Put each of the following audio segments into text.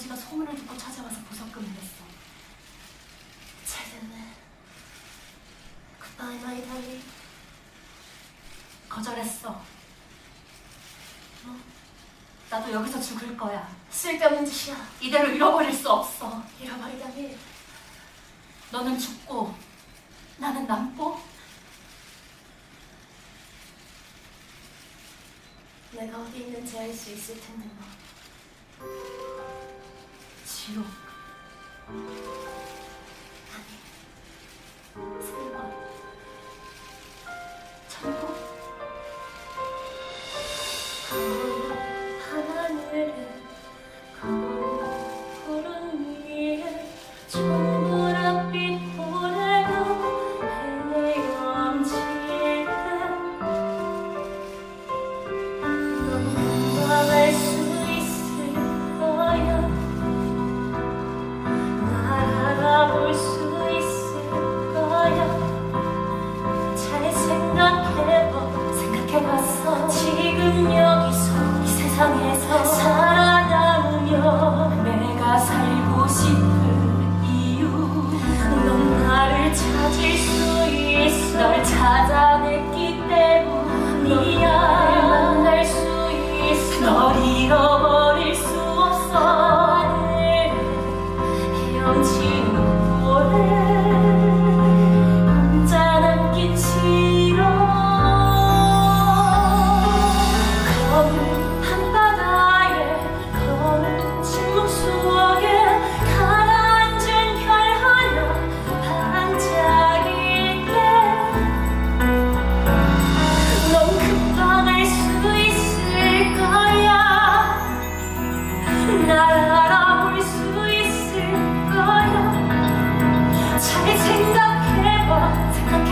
아버지가 소문을 듣고 찾아와서 보석금을 냈어. 잘 됐네. 굿바이 마이 달리. 거절했어. 어? 나도 여기서 죽을 거야. 쓸데없는 짓이야. 이대로 잃어버릴 수 없어. 잃어버리다니. 너는 죽고 나는 남고. 내가 어디 있는지 알 수 있을 텐데 뭐. No.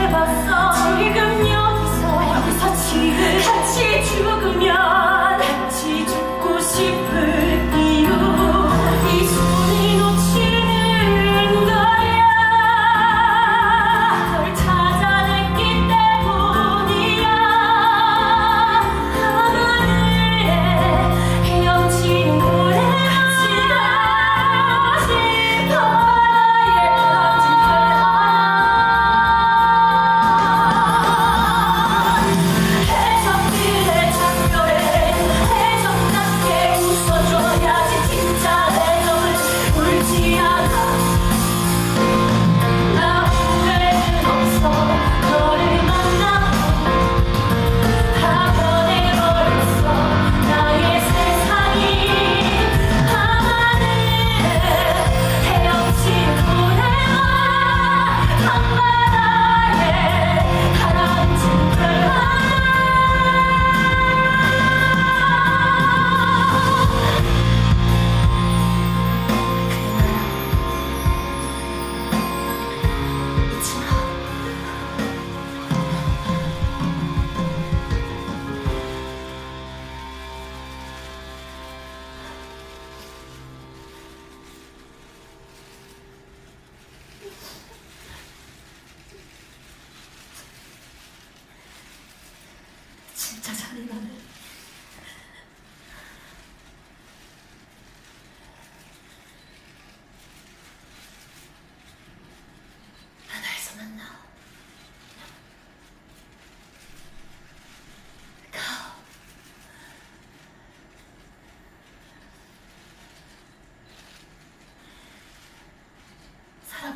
해봤어. 지금 여기서 여기서 지금 같이 죽으면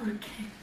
Okay.